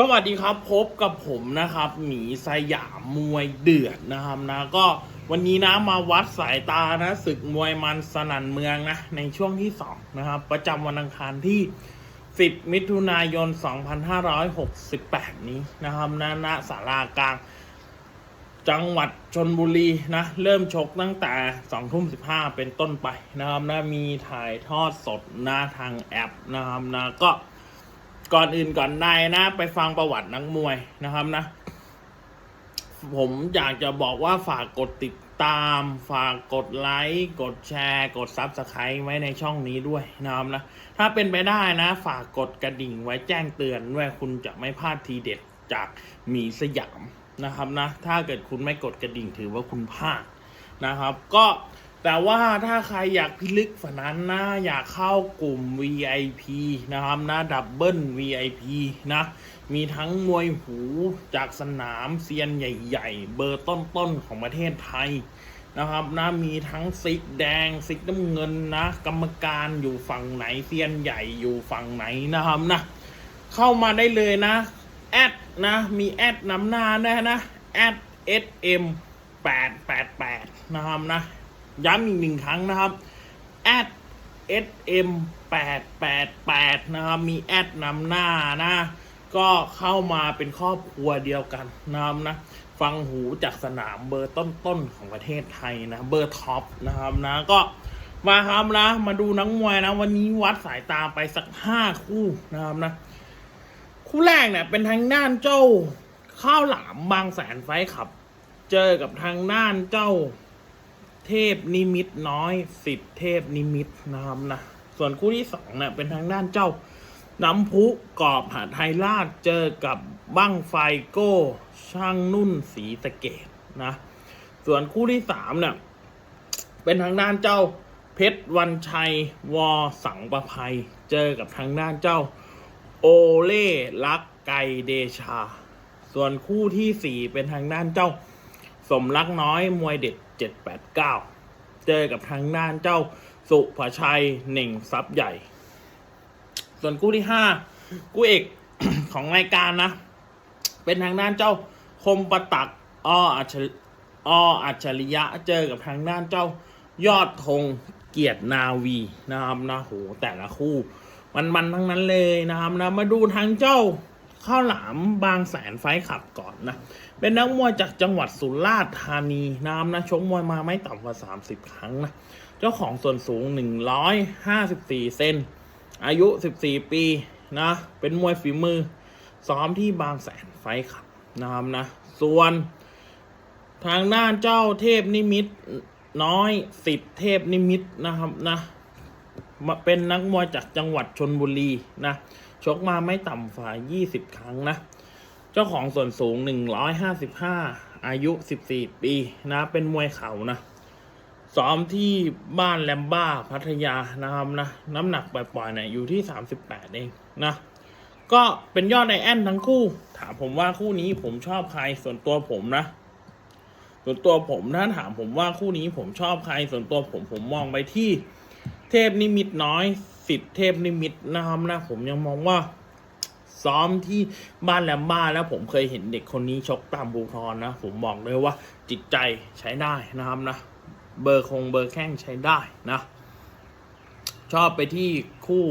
สวัสดีครับพบกับผมนะครับ หมีสยามมวยเดือดนะครับนะก็วันนี้นะมาวัดสายตานะศึกมวยมันสนั่นเมืองนะ ในช่วงที่ 2 นะครับ ประจำวันอังคารที่ 10 มิถุนายน 2568 นี้นะครับนะณศาลากลาง จังหวัดชนบุรีนะ เริ่มชกตั้งแต่2ทุ่ม15 เป็นต้นไปนะครับนะมีถ่ายทอดสดหน้าทางแอปนะครับนะก็ ก่อนอื่นก่อนใดนะ ไปฟังประวัตินักมวยนะครับนะ ผมอยากจะบอกว่าฝากกดติดตามฝากกดไลค์กดแชร์ กดซับสไครต์ไว้ในช่องนี้ด้วยนะครับนะ ถ้าเป็นไปได้นะ ฝากกดกระดิ่งไว้แจ้งเตือนด้วยคุณจะไม่พลาดทีเด็ดจากหมีสยามนะครับนะ ถ้าเกิดคุณไม่กดกระดิ่งถือว่าคุณพลาดนะครับ ก็ แต่ว่าถ้าใครอยากพิลึกฝันนั้นนะอยากเข้ากลุ่ม VIP นะครับนะดับเบิล VIP นะมีทั้งมวยหูจากสนามเซียนใหญ่ ๆ เบอร์ต้นๆของประเทศไทยนะครับนะมีทั้งซิกแดงซิกน้ำเงินนะ กรรมการอยู่ฝั่งไหนเซียนใหญ่อยู่ฝั่งไหนนะครับนะเข้ามาได้เลยนะแอดนะมีแอดนำหน้าด้นะแอด sm 888 นะครับนะ ย้ำอีกหนึ่งครั้งนะครับแอด sm 888นะครับ มีแอดนำหน้านะ ก็เข้ามาเป็นครอบครัวเดียวกันนะครับนะ ฟังหูจากสนามเบอร์ต้นๆของประเทศไทยนะ เบอร์ท็อปนะครับนะ ก็มาครับนะ มาดูนักมวยนะ วันนี้วัดสายตาไปสักห้าคู่นะครับนะ คู่แรกเนี่ย เป็นทางด้านเจ้าข้าวหลามบางแสนไฟขับ เจอกับทางด้านเจ้า เทพนิมิตน้อยสิทธิเทพนิมิตนะครับนะส่วนคู่ที่สองเนี่ยเป็นทางด้านเจ้าน้ำพุกรอบหาไทยราชเจอกับบั้งไฟโก้ ช่างนุ่นสีสะเกตนะ ส่วนคู่ที่สามเนี่ยเป็นทางด้านเจ้าเพชรวันชัยวอสังประภัย เจอกับทางด้านเจ้า โอเล่ลักไกเดชา ส่วนคู่ที่สี่เป็นทางด้านเจ้า สมรักน้อยมวยเด็ดเจ็ดแปดเก้าเจอกับทางด้านเจ้าสุภชัยหน่งซับใหญ่ ส่วนคู่ที่ห้าคู่เอกของรายการนะ เป็นทางด้านเจ้าคมประตักอออัจฉริอ้ออัจฉริยะเจอกับทางด้านเจ้ายอดธงเกียรตินาวีนะครับนะโหแต่ละคู่ มันมันทั้งนั้นเลยนะครับนะมาดูทางเจ้า ข้าวหลามบางแสนไฟขับก่อนนะ เป็นนักมวยจากจังหวัดสุราษฎร์ธานีนะครับนะชกมวยมาไม่ต่ำกว่า 30 ครั้งนะ เจ้าของส่วนสูง 154 เซน อายุ 14 ปีนะ เป็นมวยฝีมือ ซ้อมที่บางแสนไฟขับนะครับนะ ส่วนทางด้านเจ้าเทพนิมิตน้อยสิทธิเทพนิมิตนะครับนะมาเป็นนักมวยจากจังหวัดชนบุรีนะ ชกมาไม่ต่ำกว่า20 ครั้งนะ เจ้าของส่วนสูง 155 อายุ 14 ปีนะ เป็นมวยเข่านะซ้อมที่บ้านแลมบ้าพัทยานะครับนะ น้ำหนักปล่อยๆเนี่ยอยู่ที่ 38 เองนะ ก็เป็นยอดในแอนทั้งคู่ ถามผมว่าคู่นี้ผมชอบใครส่วนตัวผมนะ ส่วนตัวผมถ้าถามผมว่าคู่นี้ผมชอบใครส่วนตัวผมผมมองไปที่เทพนิมิตน้อย สิทธิเทพนิมิตนะครับนะผมยังมองว่า ซ้อมที่บ้านแลมบ้าแล้วผมเคยเห็นเด็กคนนี้ชกตามบูทอนนะ ผมบอกเลยว่าจิตใจใช้ได้นะครับนะ เบอร์คงเบอร์แข้งใช้ได้นะ ชอบไปที่คู่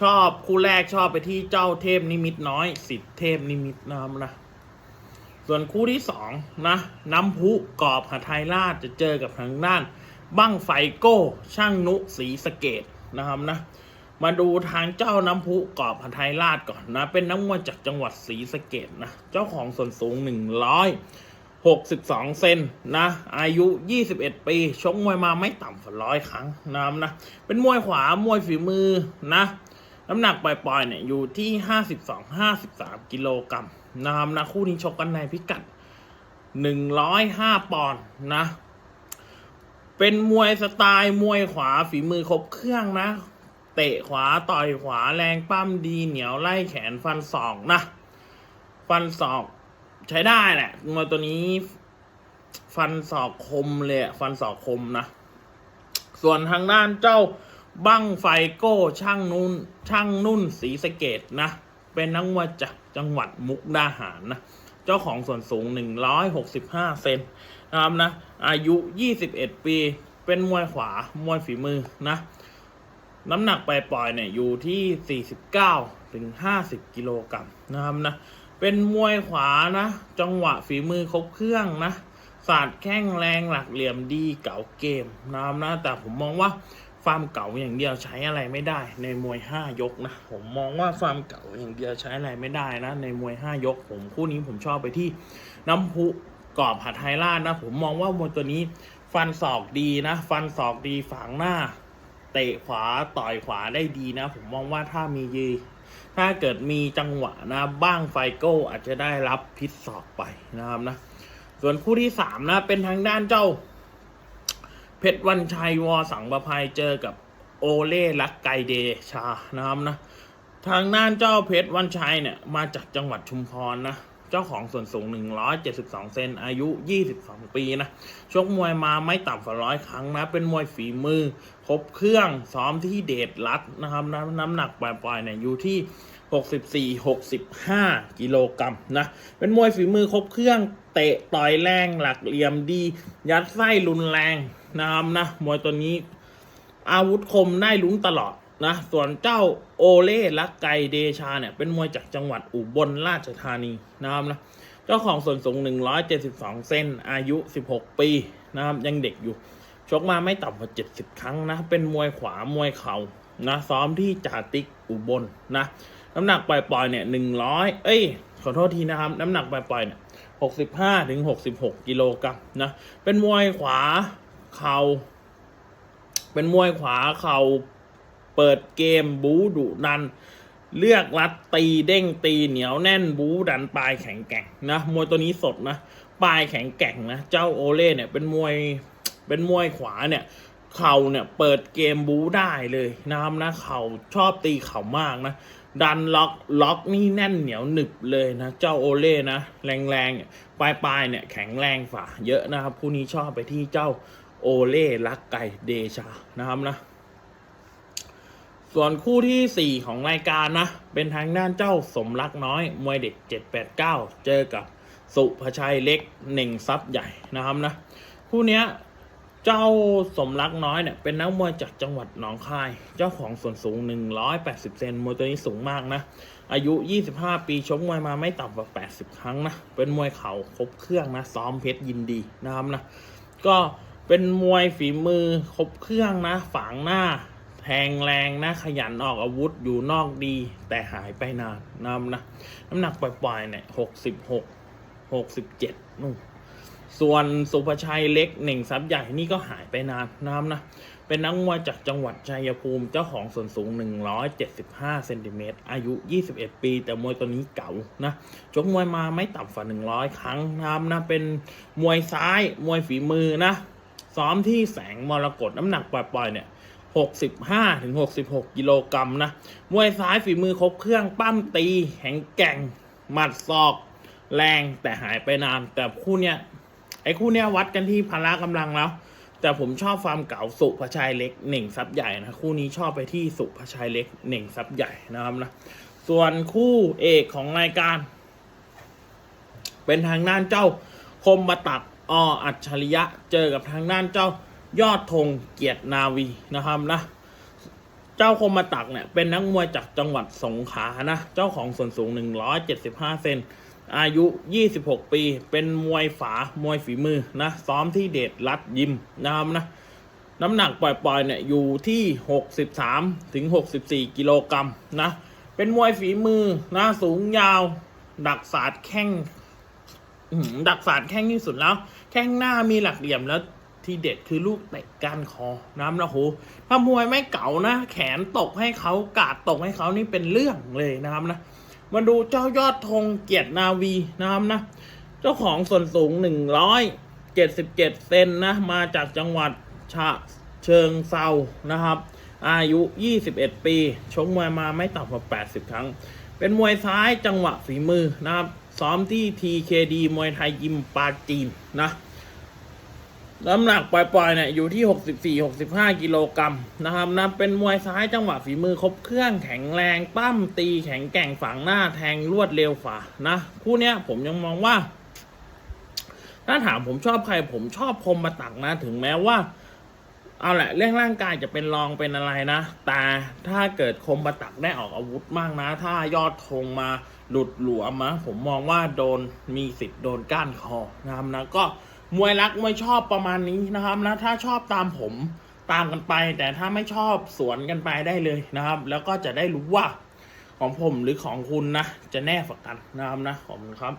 ชอบคู่แรกชอบไปที่เจ้าเทพนิมิตน้อยสิทธิเทพนิมิตนะครับนะส่วนคู่ที่สองนะน้ำพุกรอบหาไทยราชจะเจอกับทางด้านบั้งไฟโก้ ช่างนุสีสเกตนะครับนะ มาดูทางเจ้าน้ำพุกรอบหาไทยราชก่อนนะ เป็นนักมวยจากจังหวัดศรีสะเกดนะ เจ้าของส่วนสูง 162 เซนนะ อายุ 21 ปี ชกมวยมาไม่ต่ำกว่าร้อยครั้งนะนะ เป็นมวยขวามวยฝีมือนะ น้ำหนักปล่อยๆเนี่ยอยู่ที่ 52-53 กิโลกรัมนะครับนะ คู่นี้ชกกันในพิกัด 105 ปอนด์นะ เป็นมวยสไตล์มวยขวาฝีมือครบเครื่องนะ เตะขวาต่อยขวาแรงปั้มดีเหนียวไล่แขนฟันศอกนะ ฟันศอกใช้ได้แหละมวยตัวนี้ ฟันศอกคมเลยฟันศอกคมนะ ส่วนทางด้านเจ้าบั้งไฟโก้ช่างนุ่นช่างนุ่นสีสเกตนะ เป็นนักมวยจากจังหวัดมุกดาหารนะ เจ้าของส่วนสูง 165 เซนนะครับนะ อายุ 21 ปี เป็นมวยขวามวยฝีมือนะ น้ำหนักปล่อยๆเนี่ยอยู่ที่ 49ถึง50 กิโลกรัมนะครับนะ เป็นมวยขวานะ จังหวะฝีมือครบเครื่องนะศาสตร์แข้งแรงหลักเหลี่ยมดีเก่าเกมนะครับนะ แต่ผมมองว่าฟามเก่าอย่างเดียวใช้อะไรไม่ได้ ในมวย 5 ยกนะ ผมมองว่าฟามเก่าอย่างเดียวใช้อะไรไม่ได้นะ ในมวย 5 ยก ผมคู่นี้ผมชอบไปที่น้ำพุกรอบผัดไทยราดนะ ผมมองว่ามวยตัวนี้ฟันศอกดีนะ ฟันศอกดีฝังหน้า เตะขวาต่อยขวาได้ดีนะ ผมมองว่าถ้ามียีถ้าเกิดมีจังหวะนะ บ้างไฟโก้อาจจะได้รับพิษศอกไปนะครับนะ ส่วนคู่ที่สามนะ เป็นทางด้านเจ้า เพชรวันชัยวอสังประภัยเจอกับโอเล่ลักไกเดชานะครับนะ ทางด้านเจ้าเพชรวันชัยเนี่ยมาจากจังหวัดชุมพรนะ เจ้าของส่วนสูง 172 เซน อายุ 22 ปีนะ ชกมวยมาไม่ต่ำกว่าร้อยครั้งนะ เป็นมวยฝีมือ ครบเครื่อง ซ้อมที่เดชรัดนะครับ น้ำน้ำหนักปล่อยๆเนี่ยอยู่ที่ 64-65 กิโลกรัมนะ เป็นมวยฝีมือครบเครื่อง เตะต่อยแรง หลักเหลี่ยมดี ยัดไส้รุนแรงนะครับนะ มวยตัวนี้ อาวุธคมได้ลุ้นตลอด นะส่วนเจ้าโอเล่ลักไกเดชาเนี่ย เป็นมวยจากจังหวัดอุบลราชธานีนะครับนะเจ้าของส่วนสูง 172เซนอายุ 16 ปีนะครับยังเด็กอยู่ ชกมาไม่ต่ำกว่า 70 ครั้งนะ เป็นมวยขวามวยเข่านะซ้อมที่จาติกอุบลนะน้ำหนักปล่อยๆเนี่ย 100 เอ้ยขอโทษทีนะครับ น้ำหนักปล่อยๆเนี่ย 65ถึง66 กิโลกรัมนะเป็นมวยขวาเข่าเป็นมวยขวาเข่า เปิดเกมบูดุดัน เลือกรัดตีเด้งตีเหนียวแน่นบูดันปลายแข็งแกร่งนะมวยตัวนี้สดนะปลายแข็งแกร่งนะเจ้าโอเล่เนี่ยเป็นมวยเป็นมวยขวาเนี่ยเข่าเนี่ยเปิดเกมบูได้เลยนะครับนะเข่าชอบตีเข่ามากนะดันล็อกล็อกนี่แน่นเหนียวหนึบเลยนะ เจ้าโอเล่นะแรงๆเนี่ยปลายปลายเนี่ยแข็งแรงฝ่าเยอะนะครับ ผู้นี้ชอบไปที่เจ้าโอเล่ลักไก่เดชานะครับนะ ส่วนคู่ที่ 4 ของรายการนะ เป็นทางด้านเจ้าสมรักน้อย มวยเด็ก 789 เจอกับสุภชัยเล็กหนึ่งซับใหญ่นะครับนะ คู่เนี้ยเจ้าสมรักน้อยเนี่ยเป็นนักมวยจากจังหวัดหนองคาย เจ้าของส่วนสูง 180 เซนมวยตัวนี้สูงมากนะ อายุ 25 ปีชกมวยมาไม่ต่ำกว่า 80 ครั้งนะ เป็นมวยเข่าครบเครื่องนะ ซ้อมเพชรยินดีนะครับนะ ก็เป็นมวยฝีมือครบเครื่องนะ ฝังหน้า แทงแรงนะ ขยันออกอาวุธอยู่นอกดี แต่หายไปนานนะครับนะ น้ำหนักปล่อยๆเนี่ยหกสิบหกหกสิบเจ็ดนู่นส่วนสุภชัยเล็กหนึ่งซับใหญ่นี่ก็หายไปนานนะครับนะ เป็นนักมวยจากจังหวัดชัยภูมิเจ้าของส่วนสูง 175เซนติเมตรอายุ 21 ปี แต่มวยตัวนี้เก่านะชกมวยมาไม่ต่ำกว่า 100 ครั้งนะครับนะ เป็นมวยซ้ายมวยฝีมือนะ ซ้อมที่แสงมรกตน้ำหนักปล่อยๆเนี่ย 65ถึง66 กิโลกรัมนะ มวยซ้ายฝีมือครบเครื่องปั้มตี แข็งแกร่ง หมัดศอก แรงแต่หายไปนาน แต่คู่เนี้ยไอ้คู่เนี้ยวัดกันที่พละกำลังแล้ว แต่ผมชอบฟาร์มเก่าสุภชัยเล็กหนึ่งซับใหญ่นะ คู่นี้ชอบไปที่สุภชัยเล็กหนึ่งซับใหญ่นะครับนะ ส่วนคู่เอกของรายการ เป็นทางด้านเจ้าคมบตักออัจฉริยะเจอกับทางด้านเจ้า ยอดธงเกียรตินาวีนะครับนะ เจ้าคมมาตักเนี่ยเป็นนักมวยจากจังหวัดสงขลานะ เจ้าของส่วนสูง 175 เซน อายุ 26 ปี เป็นมวยฝามวยฝีมือนะ ซ้อมที่เดชรัดยิมนะครับนะ น้ำหนักปล่อยๆเนี่ยอยู่ที่ 63ถึง64 กิโลกรัมนะ เป็นมวยฝีมือนะสูงยาว ดักศาสตร์แข้งดักศาสตร์แข้งที่สุดแล้ว แข้งหน้ามีหลักเหลี่ยมแล้ว ที่เด็ดคือลูกเตะก้านคอน้ำนะโหถ้ามวยไม่เก่านะ แขนตกให้เขากาดตกให้เขานี่เป็นเรื่องเลยนะครับนะ มาดูเจ้ายอดธงเกียรตินาวีนะครับนะ เจ้าของส่วนสูง177เซนนะ มาจากจังหวัดฉะเชิงเซานะครับ อายุ 21 ปีชกมวยมาไม่ต่ำกว่า 80 ครั้ง เป็นมวยซ้ายจังหวะฝีมือนะครับ ซ้อมที่ TKD มวยไทยยิมปาจีนนะ น้ำหนักปล่อยๆเนี่ยอยู่ที่ 64-65 กิโลกรัมนะครับนะเป็นมวยซ้ายจังหวะฝีมือครบเครื่องแข็งแรงปั้มตีแข็งแกร่งฝังหน้าแทงรวดเร็วฝ่านะคู่เนี้ยผมยังมองว่า ถ้าถามผมชอบใครผมชอบคมมาตักนะ ถึงแม้ว่า เอาแหละเรื่องร่างกายจะเป็นรองเป็นอะไรนะ แต่ถ้าเกิดคมมาตักได้ออกอาวุธมากนะ ถ้ายอดธงมาหลุดหลวมนะผมมองว่าโดนมีสิทธิ์โดนก้านคอนะครับนะก็ มวยรักมวยชอบประมาณนี้นะครับนะถ้าชอบตามผมตามกันไป แต่ถ้าไม่ชอบสวนกันไปได้เลยนะครับ แล้วก็จะได้รู้ว่าของผมหรือของคุณนะ จะแน่ฝักกันนะครับนะขอบคุณครับ